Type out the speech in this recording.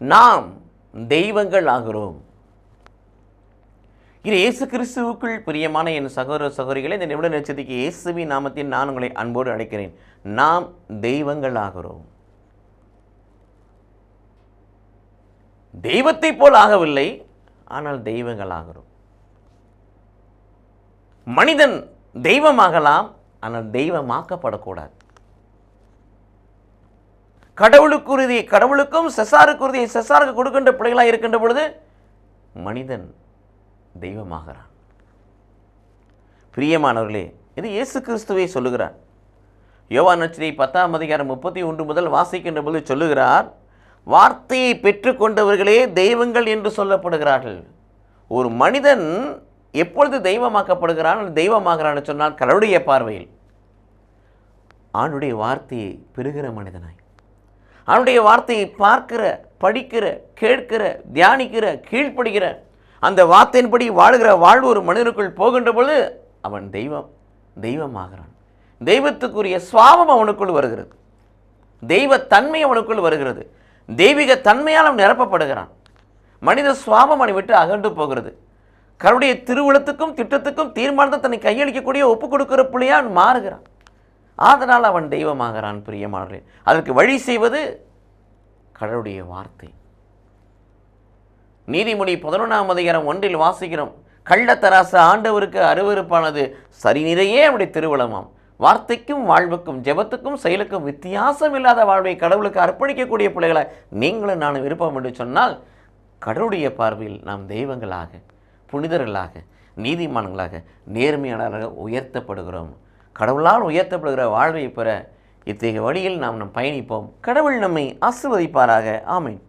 நாம் தெய்வங்கள் ஆகிறோம். இது இயேசு கிறிஸ்துவுக்குள் பிரியமான என் சகோதர சகோதரிகளை இந்த நிமிட நட்சத்திற்கு இயேசுவின் நாமத்தில் நான் உங்களை அன்போடு அழைக்கிறேன். நாம் தெய்வங்கள் ஆகிறோம். தெய்வத்தை போல் ஆகவில்லை ஆனால் தெய்வங்கள் ஆகிறோம். மனிதன் தெய்வமாகலாம் ஆனால் தெய்வமாக்கப்படக்கூடாது. கடவுளுக்குருதியை கடவுளுக்கும் செசாருக்குருதியை செசாருக்கு கொடுக்கின்ற பிள்ளைகளாக இருக்கின்ற பொழுது மனிதன் தெய்வமாகிறான். பிரியமானவர்களே இது இயேசு கிறிஸ்துவை சொல்லுகிறார். யோவான் நச்சினை பத்தாம் அதிகாரம் முப்பத்தி ஒன்று முதல் வாசிக்கின்ற போது சொல்லுகிறார் வார்த்தையை பெற்றுக்கொண்டவர்களே தெய்வங்கள் என்று சொல்லப்படுகிறார்கள். ஒரு மனிதன் எப்பொழுது தெய்வமாக்கப்படுகிறான் தெய்வமாகிறான்னு சொன்னால் கடவுளுடைய பார்வையில். ஆணுடைய வார்த்தையை பெறுகிற மனிதனாய். அவனுடைய வார்த்தையை பார்க்கிற படிக்கிற கேட்கிற தியானிக்கிற கீழ்ப்படுகிற அந்த வார்த்தையின்படி வாழுகிற வாழ்வு ஒரு மனிதனுக்குள் போகின்ற பொழுது அவன் தெய்வம் தெய்வமாகிறான். தெய்வத்துக்குரிய சுவாபம் அவனுக்குள் வருகிறது. தெய்வ தன்மை அவனுக்குள் வருகிறது. தெய்வீக தன்மையால் அவன் நிரப்பப்படுகிறான். மனித சுவாபம் அவனை விட்டு அகன்று போகிறது. கருடைய திருவுளத்துக்கும் திட்டத்துக்கும் தீர்மானத்தை தன்னை கையளிக்கக்கூடிய ஒப்பு கொடுக்கிற புள்ளியா அவன் மாறுகிறான். அதனால் அவன் தெய்வமாகிறான் பிரியமானவர்களே. அதற்கு வழி செய்வது கடவுளுடைய வார்த்தை. நீதிமொழி பதினொன்றாம் அதிகாரம் ஒன்றில் வாசிக்கிறோம். கள்ளத்தராசு ஆண்டவருக்கு அருவருப்பானது. சரிநிறையே அவருடைய திருவிழமாம் வார்த்தைக்கும் வாழ்வுக்கும் ஜெபத்துக்கும் செயலுக்கும் வித்தியாசம் இல்லாத வாழ்வை கடவுளுக்கு அர்ப்பணிக்கக்கூடிய பிள்ளைகளை நீங்களும் நான் விருப்பம் என்று சொன்னால் கடவுளுடைய பார்வையில் நாம் தெய்வங்களாக புனிதர்களாக நீதிமான்களாக நேர்மையாளராக உயர்த்தப்படுகிறோம். கடவுளால் உயர்த்தப்படுகிற வாழ்வை பெற இத்தகைய வழியில் நாம் நம் பயணிப்போம். கடவுள் நம்மை ஆசிர்வதிப்பாராக. ஆமீன்.